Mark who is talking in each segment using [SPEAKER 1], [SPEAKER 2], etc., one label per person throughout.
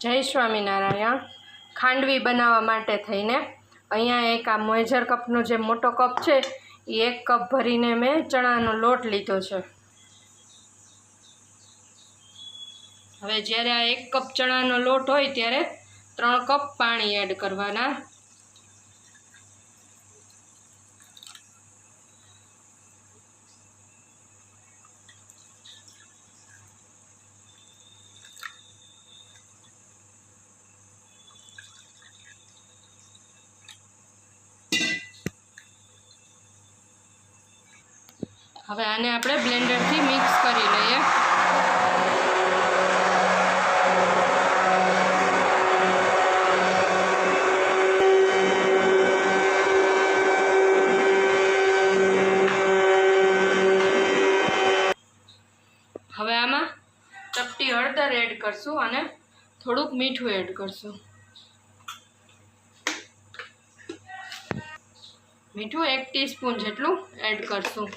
[SPEAKER 1] જય સ્વામિનારાયણ. ખાંડવી બનાવવા માટે થઈને અહીંયા એક આ મોઈઝર કપનો જે મોટો કપ છે, એ એક કપ ભરીને મેં ચણાનો લોટ લીધો છે. હવે જ્યારે આ એક કપ ચણાનો લોટ હોય ત્યારે ત્રણ કપ પાણી એડ કરવાના. હવે આને આપણે બ્લેન્ડરથી મિક્સ કરી લઈએ. હવે આમાં ચપટી હળદર એડ કરશું અને થોડુંક મીઠું એડ કરશું. મીઠું એક ટીસ્પૂન જેટલું એડ કરશું.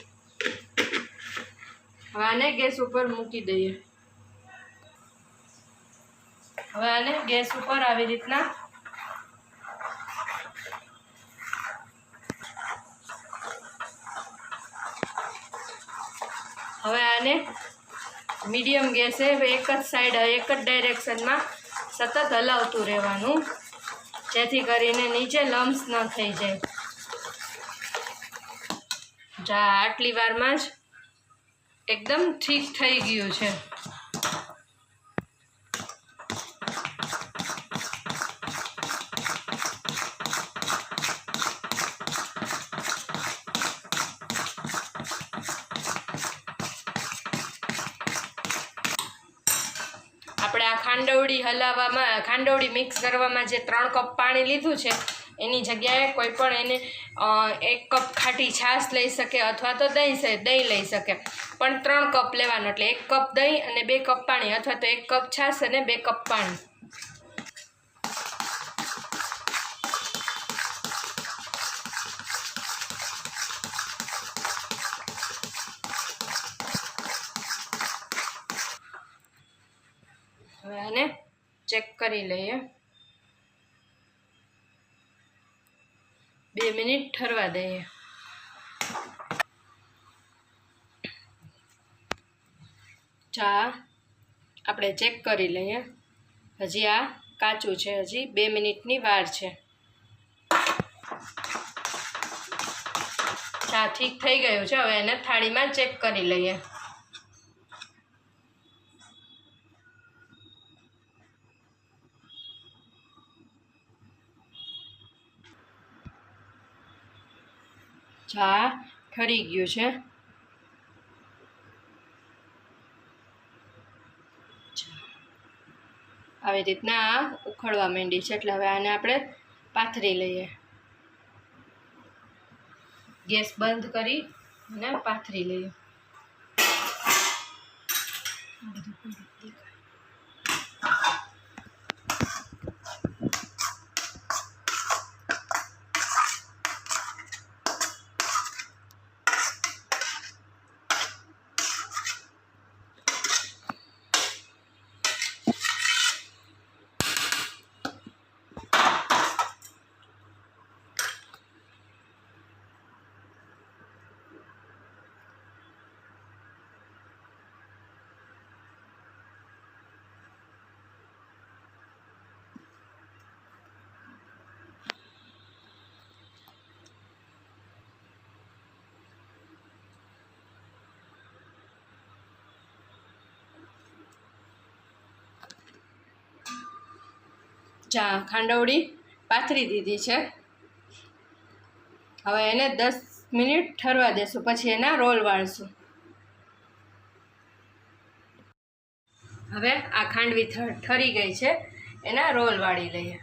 [SPEAKER 1] હવે આને ગેસ ઉપર મૂકી દઈએ. હવે આને ગેસ ઉપર આવી રીતના હવે આને મીડિયમ ગેસે એક જ સાઈડ એક જ ડાયરેક્શનમાં સતત હલાવતું રહેવાનું, જેથી કરીને નીચે લમ્સ ન થઈ જાય. જા, આટલી વારમાં જ એકદમ ઠીક થઈ ગયું છે. આપણે આ ખાંડવડી હલાવવામાં, ખાંડવડી મિક્સ કરવામાં જે ત્રણ કપ પાણી લીધું છે, એની જગ્યાએ કોઈ પણ એને એક કપ ખાટી છાશ લઈ શકે અથવા તો દહીં દહીં લઈ શકે. પણ ત્રણ કપ લેવાનો એટલે એક કપ દહીં અને બે કપ પાણી અથવા તો એક કપ છાશ અને બે કપ પાણી. હવે આને ચેક કરી લઈએ. બે મિનિટ ઠરવા દઈએ ચા આપણે ચેક કરી લઈએ. હજી આ કાચું છે, હજી બે મિનિટની વાર છે. ચા ઠીક થઈ ગયું છે, હવે એને થાળીમાં ચેક કરી લઈએ. ચા ઠરી ગયું છે. આવી રીતના આ ઉખડવા માંડી છે. એટલે હવે આને આપણે પાથરી લઈએ. ગેસ બંધ કરી અને પાથરી લઈએ. ચા ખાંડવડી પાથરી દીધી છે. હવે એને દસ મિનિટ ઠરવા દેશું, પછી એના રોલ વાળશું. હવે આ ખાંડવી ઠરી ગઈ છે, એના રોલ વાળી લઈએ.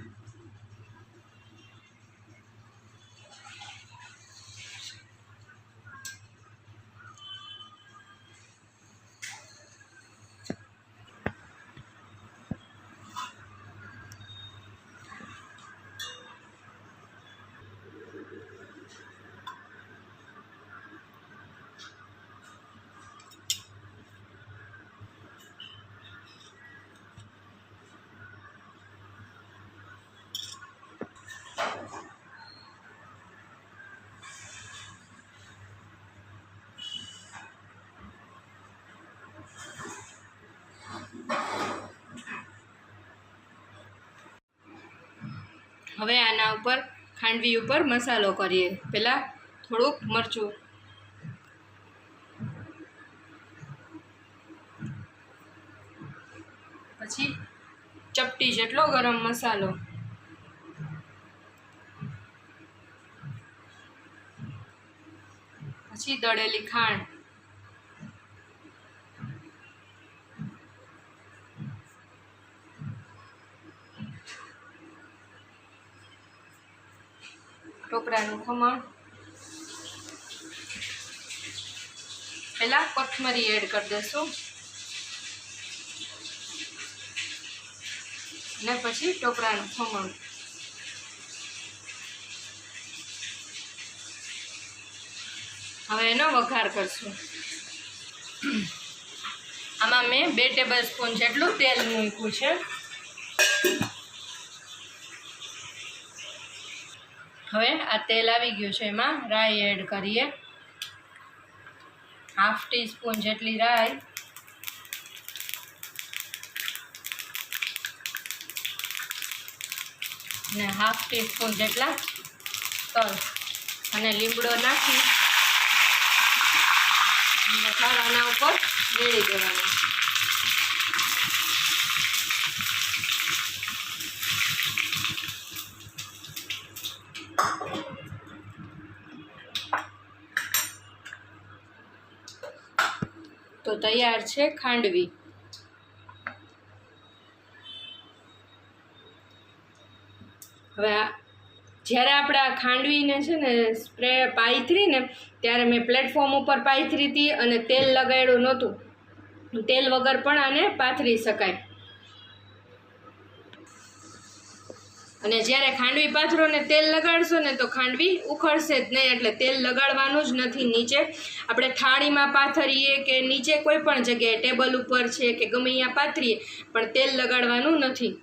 [SPEAKER 1] હવે આના ઉપર, ખાંડવી ઉપર મસાલો કરીએ. પહેલાં થોડુંક મરચું. પછી ચપટી જેટલો ગરમ મસાલો. પછી દળેલી ખાંડ. ટોપરાનું ખમણ પહેલાં કોથમરી એડ કરી દઈશું ને પછી ટોપરાનું ખમણ હવે એનો વઘાર કરશું. આમાં મેં બે ટેબલ સ્પૂન જેટલું તેલ મૂક્યું છે. હવે આ તેલ આવી ગયું છે એમાં, રાઈ એડ કરીએ. હાફ ટી સ્પૂન જેટલી રાઈ. ને હાફ ટી સ્પૂન જેટલા તલ. અને લીમડો નાખી. આના ઉપર રેડી દેવાનું તો તૈયાર છે ખાંડવી. હવે જ્યારે આપણે આ ખાંડવીને છે ને સ્પ્રે પાથરી ને ત્યારે મેં પ્લેટફોર્મ ઉપર પાયથરી હતી અને તેલ લગાડ્યું નહોતું. તેલ વગર પણ આને પાથરી શકાય. અને જ્યારે ખાંડવી પાથરો ને તેલ લગાડશો ને તો ખાંડવી ઉખડશે જ નહીં, એટલે તેલ લગાડવાનું જ નથી નીચે. આપણે થાળીમાં પાથરીએ કે નીચે કોઈ પણ જગ્યાએ, ટેબલ ઉપર છે કે ગમે અહીંયા પાથરીએ, પણ તેલ લગાડવાનું નથી.